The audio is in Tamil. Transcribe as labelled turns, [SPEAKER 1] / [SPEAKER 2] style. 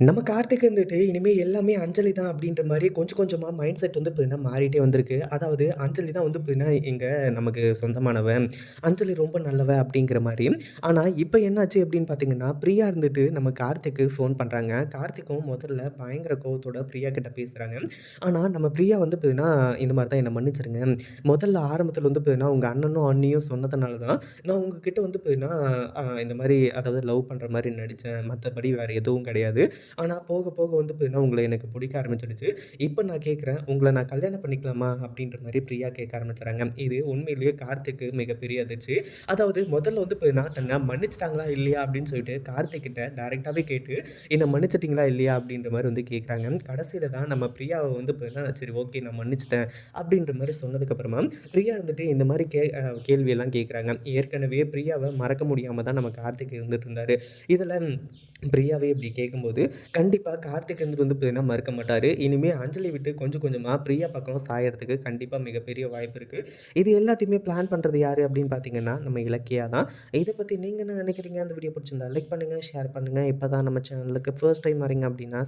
[SPEAKER 1] நம்ம கார்த்திக் வந்துட்டு இனிமேல் எல்லாமே அஞ்சலி தான் அப்படின்ற மாதிரி கொஞ்சம் கொஞ்சமாக மைண்ட் செட் வந்து பார்த்தீங்கன்னா மாறிட்டே வந்திருக்கு. அதாவது அஞ்சலி தான் வந்து பார்த்தீங்கன்னா இங்கே நமக்கு சொந்தமானவ. அஞ்சலி ரொம்ப நல்லவ அப்படிங்கிற மாதிரி ஆனால் இப்போ என்னாச்சு அப்படின்னு பார்த்தீங்கன்னா, பிரியா இருந்துட்டு நம்ம கார்த்திக்கு ஃபோன் பண்ணுறாங்க கார்த்திக்கும் முதல்ல பயங்கர கோவத்தோட பிரியா கிட்ட பேசுகிறாங்க ஆனால் நம்ம பிரியா வந்து பார்த்தீங்கன்னா, இந்த மாதிரி தான் என்னை மன்னிச்சிருங்க முதல்ல ஆரம்பத்தில் வந்து பார்த்தீங்கன்னா, உங்கள் அண்ணனும், அண்ணியும் சொன்னதுனால தான் நான் உங்ககிட்ட வந்து பார்த்தீங்கன்னா, இந்த மாதிரி அதாவது லவ் பண்ணுற மாதிரி நடித்தேன் மற்றபடி வேறு எதுவும் கிடையாது. ஆனால் போக போக வந்து பார்த்தீங்கன்னா, உங்களை எனக்கு பிடிக்க ஆரம்பிச்சிடுச்சு இப்போ நான் கேட்குறேன் உங்களை நான் கல்யாணம் பண்ணிக்கலாமா?" அப்படின்ற மாதிரி பிரியா கேட்க ஆரம்பிச்சுறாங்க. இது உண்மையிலேயே கார்த்திக்கு மிகப்பெரிய அதிர்ச்சி. அதாவது முதல்ல வந்து பார்த்தீங்கன்னா, தன்னை மன்னிச்சிட்டாங்களா இல்லையா அப்படின்னு சொல்லிட்டு கார்த்திக் கிட்ட கேட்டு, என்னை மன்னிச்சிட்டிங்களா இல்லையா?" அப்படின்ற மாதிரி வந்து கேட்குறாங்க. கடைசியில தான் நம்ம பிரியாவை வந்து பார்த்தீங்கன்னா, "சரி ஓகே நான் மன்னிச்சிட்டேன் அப்படின்ற மாதிரி சொன்னதுக்கப்புறமா, பிரியா இருந்துட்டு இந்த மாதிரி கே கேள்வியெல்லாம் கேட்குறாங்க. ஏற்கனவே பிரியாவை மறக்க முடியாமல் தான் நம்ம கார்த்திக் இருந்துட்டு இருந்தார் இதில் பிரியாவே இப்படி கேட்கும்போது, கண்டிப்பாக கார்த்திக் வந்து பார்த்தீங்கன்னா மறுக்க மாட்டார் இனிமேல் அஞ்சலி விட்டு கொஞ்சம் கொஞ்சமாக பிரியா பக்கம் சாயறதுக்கு கண்டிப்பாக மிகப்பெரிய வாய்ப்பு இருக்குது இது எல்லாத்தையுமே பிளான் பண்ணுறது யார் அப்படின்னு பார்த்தீங்கன்னா, நம்ம இலக்கியா தான். இதை பற்றி நீங்கள் என்ன நினைக்கிறீங்க? அந்த வீடியோ பிடிச்சிருந்தா லைக் பண்ணுங்க, ஷேர் பண்ணுங்கள் இப்போ தான் நம்ம சேனலுக்கு ஃபர்ஸ்ட் டைம் வரீங்க அப்படின்னா